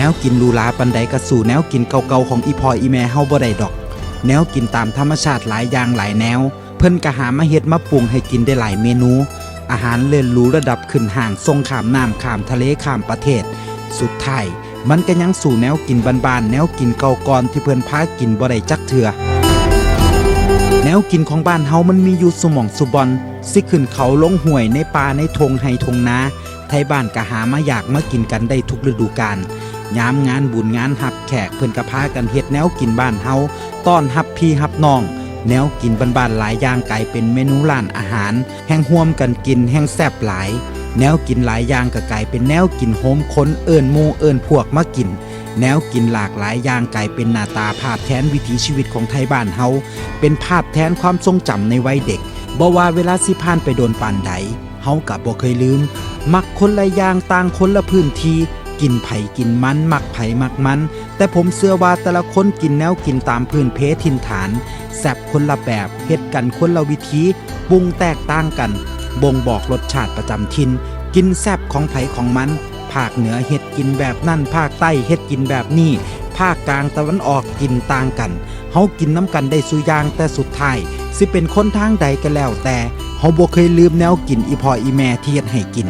แนวกินหรูหราปันใดก็สู่แนวกินเก่าๆของอีพออีแม่เฮาบ่ได้ดอก แนวกินตามธรรมชาติหลายอย่างหลายแนว เพิ่นก็หามาเฮ็ดมาปรุงให้กินได้หลายเมนู อาหารเลิศหรูระดับขึ้นห่างทรงขามน้ำขามทะเลขามประเทศ สุดท้ายมันก็ยังสู่แนวกินบานๆแนวกินเก่าก่อนที่เพิ่นพากินบ่ได้จักเทื่อแนวกินของบ้านเฮามันมีอยู่สมองสุบอนสิขึ้นเขาลงห้วยในป่าในทงไห้ทงนาไทยบ้านก็หามาอยากมากินกันได้ทุกฤดูกาล ยามงานบุญงานหับแขกเพิ่อนก็พากันเฮ็ดแนวกินบ้านเฮาต้อนรับพี่รับน้อง แนวกินบ้านๆหลายอย่างกลายเป็นเมนูร้านอาหาร แห่งห่วมกันกินแห่งแซ่บหลาย แนวกินหลายอย่างก็กลายเป็นแนวกินโฮมคนเอิ้นมูเอิ้นพวกมากิน แนวกินหลากหลายอย่างกลายเป็นหน้าตาภาพแทนวิถีชีวิตของไทยบ้านเฮาเป็นภาพแทนความทรงจำในวัยเด็กบ่ว่าเวลาสิผ่านไปโดนปานใดเฮากับบ่เคยลืม มักคนละอย่างต่างคนละพื้นที่ กินไผ่กินมันมักไผ่มักมัน แต่ผมเชื่อว่าแต่ละคนกินแนวกินตามพื้นเพถิ่นฐานแซบคนละแบบเฮ็ดกันคนละวิธีปรุงแตกต่างกัน บ่งบอกรสชาติประจำถิ่นกินแซบของไผ่ของมันภาคเหนือเฮ็ดกินแบบนั่นภาคใต้เฮ็ดกินแบบนี้ภาคกลางตะวันออกกินต่างกันเฮากินน้ำกันได้สุย่างแต่สุดท้ายสิเป็นคนทางใดก็แล้วแต่เฮาบ่เคยลืมแนวกินอีพ่ออีแม่ที่เฮ็ดให้กิน